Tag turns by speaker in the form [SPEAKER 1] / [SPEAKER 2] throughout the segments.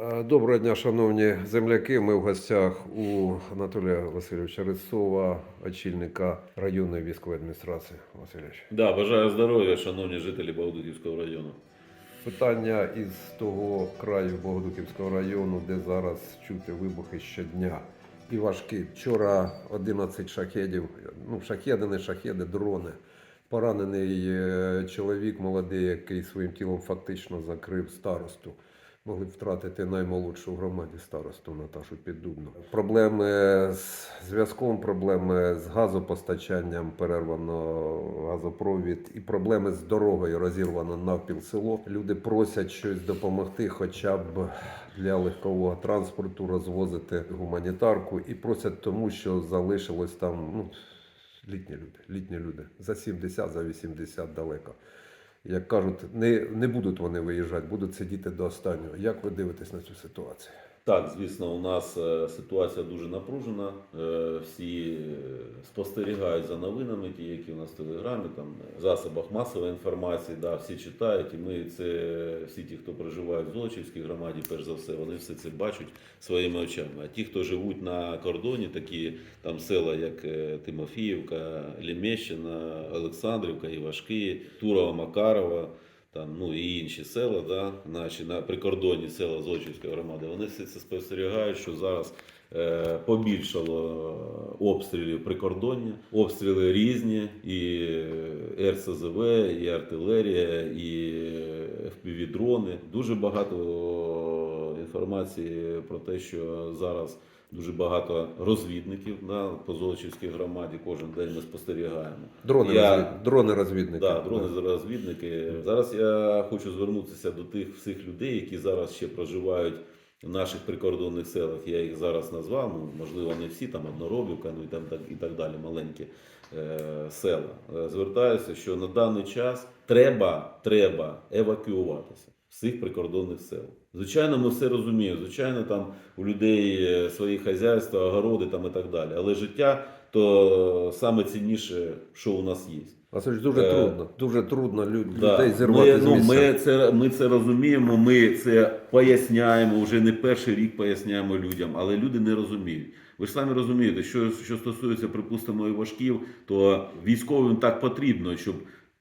[SPEAKER 1] Е, Доброго дня, шановні земляки. Ми в гостях у Анатолія Васильовича Рисова, очільника районної військової адміністрації. Васильович.
[SPEAKER 2] Да, бажаю здоров'я, шановні жителі Богодухівського району.
[SPEAKER 1] Питання із того краю Богодуківського району, де зараз чути вибухи щодня. І важкі. Вчора 11 шахедів, ну шахеди, не шахеди, дрони. Поранений е, чоловік молодий, який своїм тілом фактично закрив старосту. Могли б втратити наймолодшу в громаді старосту Наташу Піддубну. Проблеми з зв'язком, проблеми з газопостачанням, перервано газопровід, і проблеми з дорогою розірвано навпіл село. Люди просять щось допомогти, хоча б для легкового транспорту розвозити гуманітарку, і просять тому, що залишилось там ну, літні люди, літні люди за 70, за 80 далеко. Як кажуть, не, не будуть вони виїжджати, будуть сидіти до останнього. Як ви дивитесь на цю ситуацію?
[SPEAKER 2] Так, звісно, у нас е, ситуація дуже напружена. Е, Всі е, спостерігають за новинами, ті, які у нас в телеграмі, там в засобах масової інформації, да, всі читають, і ми це всі ті, хто проживають в Золочівській громаді, перш за все, вони все це бачать своїми очами. А ті, хто живуть на кордоні, такі там села, як Тимофіївка, Лімещина, Олександрівка, Івашки, Турова, Макарова. Там, ну і інші села, да, наші на прикордонні села Золочівської громади, вони все це спостерігають, що зараз е, побільшало обстрілів прикордоння, обстріли різні, і РСЗВ, і артилерія, і FPV-дрони. Дуже багато інформації про те, що зараз дуже багато розвідників на по Золочівській громаді. Кожен день ми спостерігаємо.
[SPEAKER 1] Дрони,
[SPEAKER 2] Я-
[SPEAKER 1] розвід... дрони розвідники.
[SPEAKER 2] Да, дрони розвідники. Зараз я хочу звернутися до тих всіх людей, які зараз ще проживають в наших прикордонних селах. Я їх зараз назвав. Ну, можливо, не всі там одноробівка, ну і там так і так далі, маленькі е, села. Е, Звертаюся, що на даний час треба, треба евакуюватися цих прикордонних сел. Звичайно, ми все розуміємо. Звичайно, там у людей е, свої хазяйства, огороди там і так далі. Але життя то саме цінніше, що у нас є.
[SPEAKER 1] Васильович, дуже
[SPEAKER 2] Е,
[SPEAKER 1] трудно. Дуже трудно лю-
[SPEAKER 2] Да.
[SPEAKER 1] людей зірвати
[SPEAKER 2] ми,
[SPEAKER 1] з
[SPEAKER 2] ну, ми, це, ми це розуміємо, ми це поясняємо, вже не перший рік поясняємо людям, але люди не розуміють. Ви ж самі розумієте, що, що стосується, припустимо, і важків, то військовим так потрібно, щоб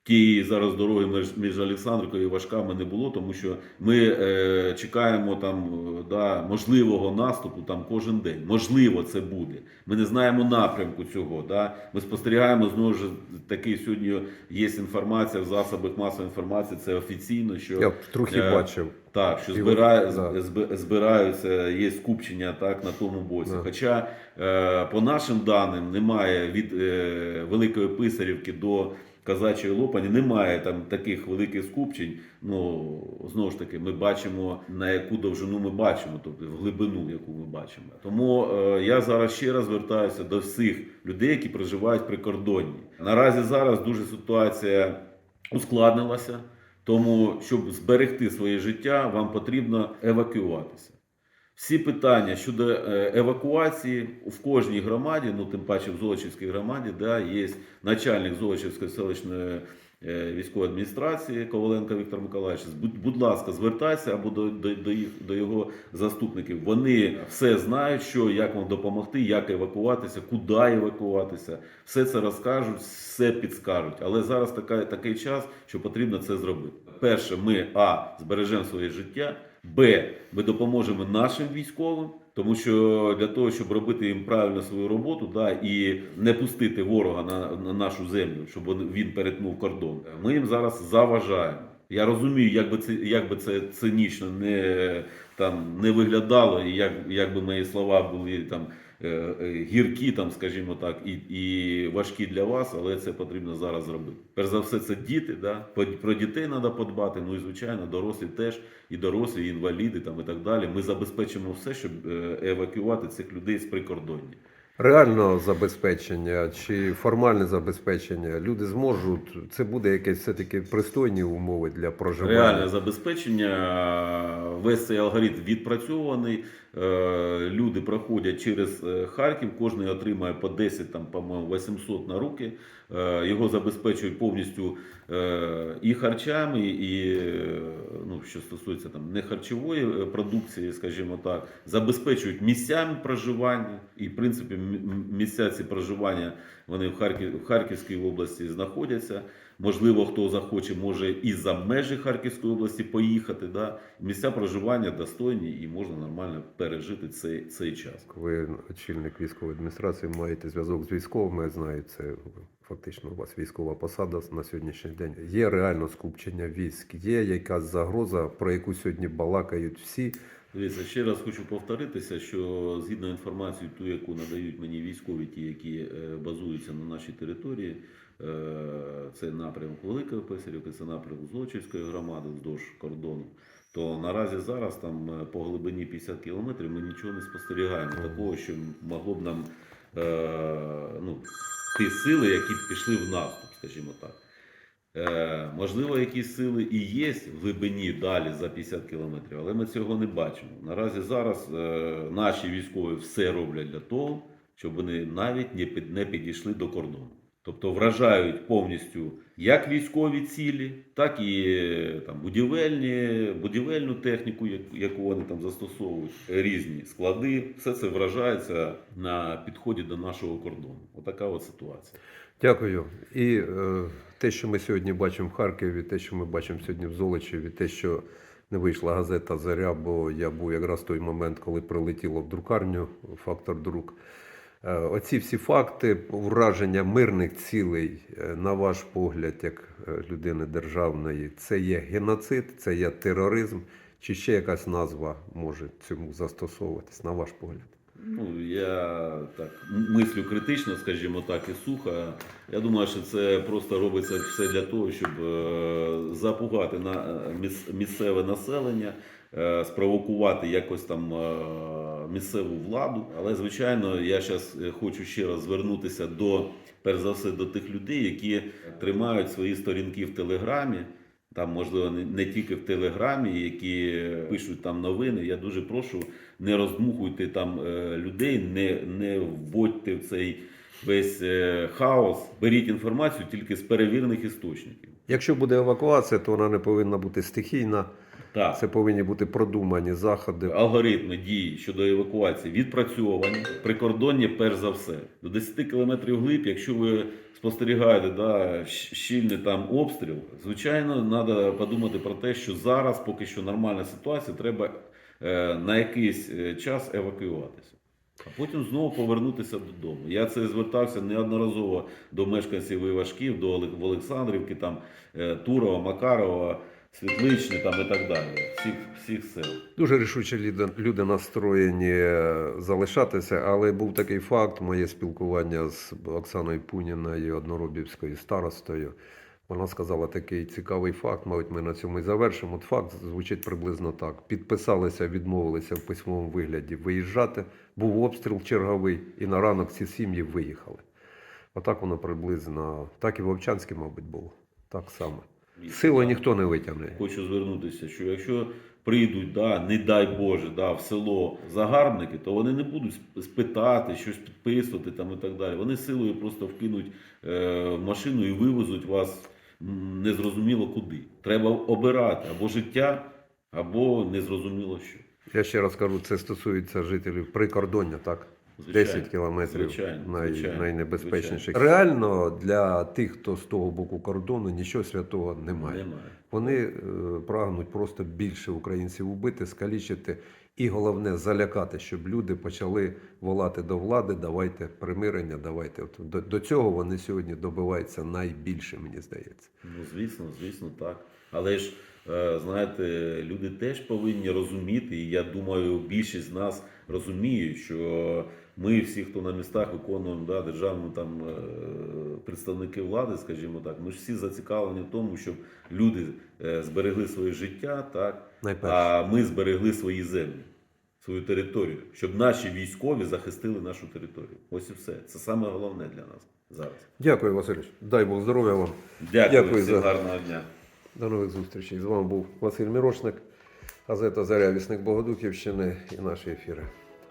[SPEAKER 2] тієї зараз дороги між, між Олександрикою і Важками не було, тому що ми е, чекаємо там е, да, можливого наступу там кожен день. Можливо, це буде. Ми не знаємо напрямку цього. Да? Ми спостерігаємо знову ж таки сьогодні є інформація в засобах масової інформації. Це офіційно, що
[SPEAKER 1] Я трохи
[SPEAKER 2] Е,
[SPEAKER 1] бачив.
[SPEAKER 2] так, що збирає, збираються, є скупчення так, на тому боці.
[SPEAKER 1] Да.
[SPEAKER 2] Хоча, е, по нашим даним, немає від е, Великої Писарівки до Казачої Лопані, немає там таких великих скупчень. Ну, знову ж таки, ми бачимо, на яку довжину ми бачимо, тобто в глибину, яку ми бачимо. Тому е, я зараз ще раз звертаюся до всіх людей, які проживають при кордоні. Наразі зараз дуже ситуація ускладнилася. Тому, щоб зберегти своє життя, вам потрібно евакуюватися. Всі питання щодо е, евакуації в кожній громаді, ну тим паче в Золочівській громаді, да, є начальник Золочівської селищної е, військової адміністрації Коваленко Віктор Миколаївич. Будь, будь ласка, звертайся або до, до, до, їх, до його заступників. Вони все знають, що як вам допомогти, як евакуватися, куди евакуватися. Все це розкажуть, все підскажуть. Але зараз така, такий час, що потрібно це зробити. Перше, ми а збережемо своє життя. Б. Ми допоможемо нашим військовим, тому що для того, щоб робити їм правильно свою роботу, да, і не пустити ворога на, на нашу землю, щоб він- перетнув кордон. Ми їм зараз заважаємо. Я розумію, як би це, як би це цинічно не, там, не виглядало, і як, як би мої слова були там гіркі, там, скажімо так, і, і важкі для вас, але це потрібно зараз зробити. Перш за все, це діти. Да? Про- дітей треба подбати. Ну і звичайно, дорослі теж, і дорослі, і інваліди там, і так далі. Ми забезпечимо все, щоб е, евакуювати цих людей з прикордоння.
[SPEAKER 1] Реально забезпечення чи формальне забезпечення, люди зможуть, це буде якесь все-таки пристойні умови для проживання.
[SPEAKER 2] Реальне забезпечення, весь цей алгоритм відпрацьований. Е, Люди проходять через е, Харків, кожен отримає по 10, там, по-моєму, 800 на руки. Е, Його забезпечують повністю і харчами, і ну, що стосується там не харчової е, продукції, скажімо так, забезпечують місцями проживання. І в принципі місця ці проживання вони в Харків в Харківській області знаходяться. Можливо, хто захоче, може і за межі Харківської області поїхати. Да? Місця проживання достойні і можна нормально пережити цей, цей час.
[SPEAKER 1] Ви очільник військової адміністрації, маєте зв'язок з військовими, знаю, це фактично у вас військова посада на сьогоднішній день. Є реально скупчення військ, є якась загроза, про яку сьогодні балакають всі.
[SPEAKER 2] Дивіться, ще раз хочу повторитися, що згідно інформації, ту, яку надають мені військові, ті, які е, базуються на нашій території, е, це напрямок Великої Писарівки, це напрямок Злочівської громади вздовж кордону. То наразі зараз там е, по глибині 50 кілометрів ми нічого не спостерігаємо. Такого, що могло б нам ну, ті сили, які пішли в наступ, скажімо так. Е, можливо, якісь сили і є в глибині далі за 50 кілометрів, але ми цього не бачимо. Наразі зараз е, наші військові все роблять для того, щоб вони навіть не, під, не підійшли до кордону. Тобто вражають повністю як військові цілі, так і там, будівельні, будівельну техніку, як- яку вони там застосовують, різні склади. Все це вражається на підході до нашого кордону. Отака от ситуація.
[SPEAKER 1] Дякую. І е, те, що ми сьогодні бачимо в Харкові, те, що ми бачимо сьогодні в Золочеві, те, що не вийшла газета Заря, бо я був якраз в той момент, коли прилетіло в друкарню фактор друк. Е, Оці всі факти враження мирних цілей, е, на ваш погляд, як е, людини державної, це є геноцид, це є тероризм, чи ще якась назва може цьому застосовуватись, на ваш погляд?
[SPEAKER 2] Ну, я так мислю критично, скажімо так, і сухо. Я думаю, що це просто робиться все для того, щоб е, запугати на місцеве населення, е, спровокувати якось там е, місцеву владу. Але звичайно, я зараз хочу ще раз звернутися до перш за все до тих людей, які тримають свої сторінки в телеграмі. Там, можливо, не, тільки в Телеграмі, які пишуть там новини. Я дуже прошу, не роздмухуйте там е, людей, не, не вводьте в цей весь е, хаос. Беріть інформацію тільки з перевірених істочників.
[SPEAKER 1] Якщо буде евакуація, то вона не повинна бути стихійна.
[SPEAKER 2] Так,
[SPEAKER 1] Це повинні бути продумані заходи.
[SPEAKER 2] алгоритми дій щодо евакуації відпрацьовані. Прикордоння, перш за все, до 10 кілометрів глиб, якщо ви спостерігаєте да, щільний там обстріл, звичайно, треба подумати про те, що зараз, поки що нормальна ситуація, треба е, на якийсь е, час евакуюватися. А потім знову повернутися додому. Я це звертався неодноразово до мешканців Івашків, до Олександрівки, там, е, Турова, Макарова, Світличне там, і так далі. Всіх, всіх сел.
[SPEAKER 1] Дуже рішучі люди- люди настроєні е, залишатися, але був такий факт, моє спілкування з Оксаною Пуніною, одноробівською старостою. Вона сказала такий цікавий факт, мабуть, ми на цьому і завершимо. От факт звучить приблизно так: підписалися, відмовилися в письмовому вигляді виїжджати. Був обстріл черговий, і на ранок ці сім'ї виїхали. Отак воно приблизно, так і в Овчанській, мабуть, було. Так само. Силу ніхто не витягне.
[SPEAKER 2] Хочу звернутися, що якщо прийдуть, да, не дай Боже, да, в село загарбники, то вони не будуть спитати, щось підписувати там і так далі. Вони силою просто вкинуть е, машину і вивезуть вас незрозуміло куди. Треба обирати або життя, або незрозуміло що.
[SPEAKER 1] Я ще раз кажу, це стосується жителів прикордоння, так?
[SPEAKER 2] Звичайно.
[SPEAKER 1] 10 кілометрів
[SPEAKER 2] Звичайно,
[SPEAKER 1] най,
[SPEAKER 2] звичайно,
[SPEAKER 1] найнебезпечніших. Реально для тих, хто з того боку кордону, нічого святого немає.
[SPEAKER 2] Немає.
[SPEAKER 1] Вони е, прагнуть просто більше українців убити, скалічити і головне залякати, щоб люди почали волати до влади. Давайте примирення, давайте. От до, до цього вони сьогодні добиваються найбільше, мені здається.
[SPEAKER 2] Ну, звісно, звісно, так. Але ж, е, знаєте, люди теж повинні розуміти, і я думаю, більшість з нас розуміють, що ми всі, хто на містах виконуємо да, державну там е, представники влади, скажімо так, ми ж всі зацікавлені в тому, щоб люди е, зберегли своє життя, так,
[SPEAKER 1] Найперше.
[SPEAKER 2] а ми зберегли свої землі. свою територію, щоб наші військові захистили нашу територію. Ось і все. Це саме головне для нас зараз.
[SPEAKER 1] Дякую, Васильович. Дай Бог здоров'я вам.
[SPEAKER 2] Дякую,
[SPEAKER 1] Дякую за-
[SPEAKER 2] гарного дня.
[SPEAKER 1] До нових зустрічей. З вами був Василь Мірошник, газета Заря Вісник Богодухівщини і наші ефіри.